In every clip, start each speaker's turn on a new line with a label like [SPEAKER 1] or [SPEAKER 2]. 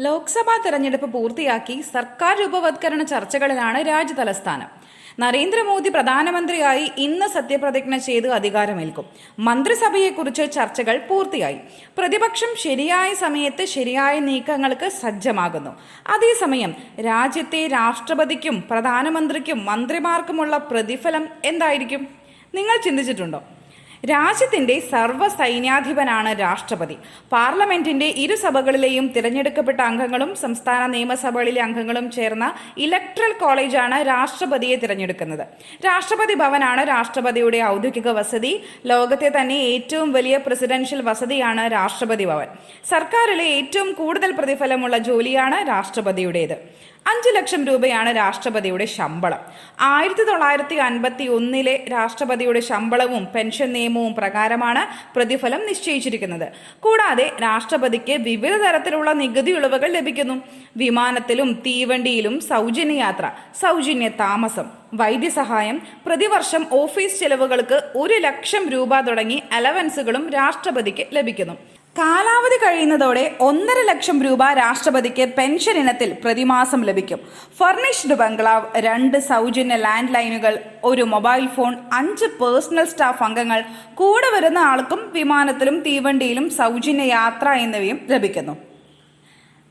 [SPEAKER 1] ലോക്സഭാ തെരഞ്ഞെടുപ്പ് പൂർത്തിയാക്കി സർക്കാർ രൂപവത്കരണ ചർച്ചകളിലാണ് രാജ്യതലസ്ഥാനം നരേന്ദ്രമോദി പ്രധാനമന്ത്രിയായി ഇന്ന് സത്യപ്രതിജ്ഞ ചെയ്ത് അധികാരമേൽക്കും. മന്ത്രിസഭയെക്കുറിച്ച് ചർച്ചകൾ പൂർത്തിയായി. പ്രതിപക്ഷം ശരിയായ സമയത്ത് ശരിയായ നീക്കങ്ങൾക്ക് സജ്ജമാകുന്നു. അതേസമയം രാജ്യത്തെ രാഷ്ട്രപതിക്കും പ്രധാനമന്ത്രിക്കും മന്ത്രിമാർക്കുമുള്ള പ്രതിഫലം എന്തായിരിക്കും? നിങ്ങൾ ചിന്തിച്ചിട്ടുണ്ടോ? രാജ്യത്തിന്റെ സർവ സൈന്യാധിപനാണ് രാഷ്ട്രപതി. പാർലമെന്റിന്റെ ഇരു സഭകളിലെയും തിരഞ്ഞെടുക്കപ്പെട്ട അംഗങ്ങളും സംസ്ഥാന നിയമസഭകളിലെ അംഗങ്ങളും ചേർന്ന ഇലക്ട്രൽ കോളേജാണ് രാഷ്ട്രപതിയെ തിരഞ്ഞെടുക്കുന്നത്. രാഷ്ട്രപതി ഭവനാണ് രാഷ്ട്രപതിയുടെ ഔദ്യോഗിക വസതി. ലോകത്തെ തന്നെ ഏറ്റവും വലിയ പ്രസിഡൻഷ്യൽ വസതിയാണ് രാഷ്ട്രപതി ഭവൻ. സർക്കാരിലെ ഏറ്റവും കൂടുതൽ പ്രതിഫലമുള്ള ജോലിയാണ് രാഷ്ട്രപതിയുടേത്. അഞ്ച് ലക്ഷം രൂപയാണ് രാഷ്ട്രപതിയുടെ ശമ്പളം. ആയിരത്തി തൊള്ളായിരത്തി അൻപത്തി ഒന്നിലെ രാഷ്ട്രപതിയുടെ ശമ്പളവും പെൻഷൻ നിയമവും പ്രകാരമാണ് പ്രതിഫലം നിശ്ചയിച്ചിരിക്കുന്നത്. കൂടാതെ രാഷ്ട്രപതിക്ക് വിവിധ തരത്തിലുള്ള നികുതി ഇളവുകൾ ലഭിക്കുന്നു. വിമാനത്തിലും തീവണ്ടിയിലും സൗജന്യ യാത്ര സൗജന്യ താമസം വൈദ്യസഹായം പ്രതിവർഷം ഓഫീസ് ചെലവുകൾക്ക് ഒരു ലക്ഷം രൂപ തുടങ്ങി അലവൻസുകളും രാഷ്ട്രപതിക്ക് ലഭിക്കുന്നു. കാലാവധി കഴിയുന്നതോടെ ഒന്നര ലക്ഷം രൂപ രാഷ്ട്രപതിക്ക് പെൻഷൻ ഇനത്തിൽ പ്രതിമാസം ലഭിക്കും. ഫർണിഷ്ഡ് ബംഗ്ലാവ് രണ്ട് സൗജന്യ ലാൻഡ് ലൈനുകൾ ഒരു മൊബൈൽ ഫോൺ അഞ്ച് പേഴ്സണൽ സ്റ്റാഫ് അംഗങ്ങൾ കൂടെ വരുന്ന ആൾക്കും വിമാനത്തിലും തീവണ്ടിയിലും സൗജന്യ യാത്ര എന്നിവയും ലഭിക്കുന്നു.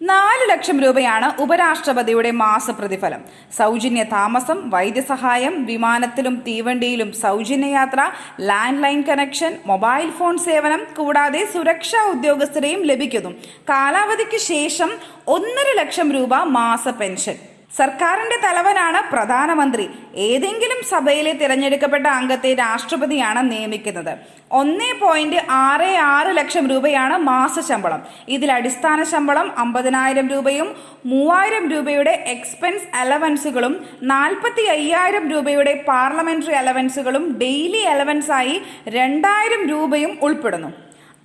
[SPEAKER 1] നാല് ലക്ഷം രൂപയാണ് ഉപരാഷ്ട്രപതിയുടെ മാസപ്രതിഫലം. സൗജന്യ താമസം വൈദ്യസഹായം വിമാനത്തിലും തീവണ്ടിയിലും സൗജന്യ യാത്ര land line connection mobile phone സേവനം കൂടാതെ സുരക്ഷാ ഉദ്യോഗസ്ഥരെയും ലഭിക്കുന്നു. കാലാവധിക്ക് ശേഷം ഒന്നര ലക്ഷം രൂപ മാസ പെൻഷൻ. സർക്കാരിന്റെ തലവനാണ് പ്രധാനമന്ത്രി. ഏതെങ്കിലും സഭയിലെ തിരഞ്ഞെടുക്കപ്പെട്ട അംഗത്തെ രാഷ്ട്രപതിയാണ് നിയമിക്കുന്നത്. ഒന്നേ പോയിന്റ് ആറ് ആറ് ലക്ഷം രൂപയാണ് മാസ ശമ്പളം. ഇതിൽ അടിസ്ഥാന ശമ്പളം അമ്പതിനായിരം രൂപയും മൂവായിരം രൂപയുടെ എക്സ്പെൻസ് അലവൻസുകളും നാൽപ്പത്തി അയ്യായിരം രൂപയുടെ പാർലമെന്ററി അലവൻസുകളും ഡെയിലി അലവൻസായി രണ്ടായിരം രൂപയും ഉൾപ്പെടുന്നു.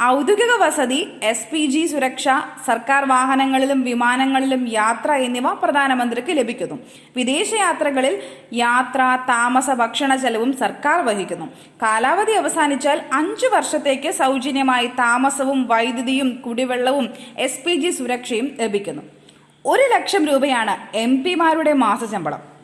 [SPEAKER 1] ഔദ്യോഗിക വസതി എസ് പി ജി സുരക്ഷ സർക്കാർ വാഹനങ്ങളിലും വിമാനങ്ങളിലും യാത്ര എന്നിവ പ്രധാനമന്ത്രിക്ക് ലഭിക്കുന്നു. വിദേശയാത്രകളിൽ യാത്ര താമസ ഭക്ഷണ ചെലവും സർക്കാർ വഹിക്കുന്നു. കാലാവധി അവസാനിച്ചാൽ അഞ്ചു വർഷത്തേക്ക് സൗജന്യമായി താമസവും വൈദ്യുതിയും കുടിവെള്ളവും എസ് സുരക്ഷയും ലഭിക്കുന്നു. ഒരു ലക്ഷം രൂപയാണ് എം പിമാരുടെ മാസശമ്പളം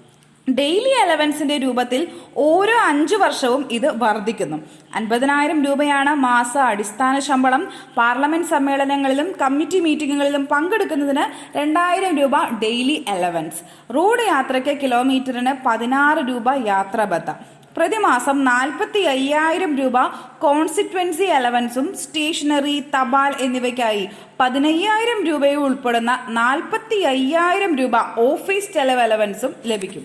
[SPEAKER 1] ഡെയിലി അലവൻസിന്റെ രൂപത്തിൽ ഓരോ അഞ്ചു വർഷവും ഇത് വർദ്ധിക്കുന്നു. അൻപതിനായിരം രൂപയാണ് മാസ അടിസ്ഥാന ശമ്പളം. പാർലമെന്റ് സമ്മേളനങ്ങളിലും കമ്മിറ്റി മീറ്റിങ്ങുകളിലും പങ്കെടുക്കുന്നതിന് രണ്ടായിരം രൂപ ഡെയിലി അലവൻസ് റോഡ് യാത്രയ്ക്ക് കിലോമീറ്ററിന് പതിനാറ് രൂപ യാത്രാബത്ത. പ്രതിമാസം നാൽപ്പത്തി അയ്യായിരം രൂപ കോൺസിക്വൻസി അലവൻസും സ്റ്റേഷനറി തപാൽ എന്നിവയ്ക്കായി പതിനയ്യായിരം രൂപയും ഉൾപ്പെടുന്ന നാൽപ്പത്തി അയ്യായിരം രൂപ ഓഫീസ് ചെലവ് അലവൻസും ലഭിക്കും.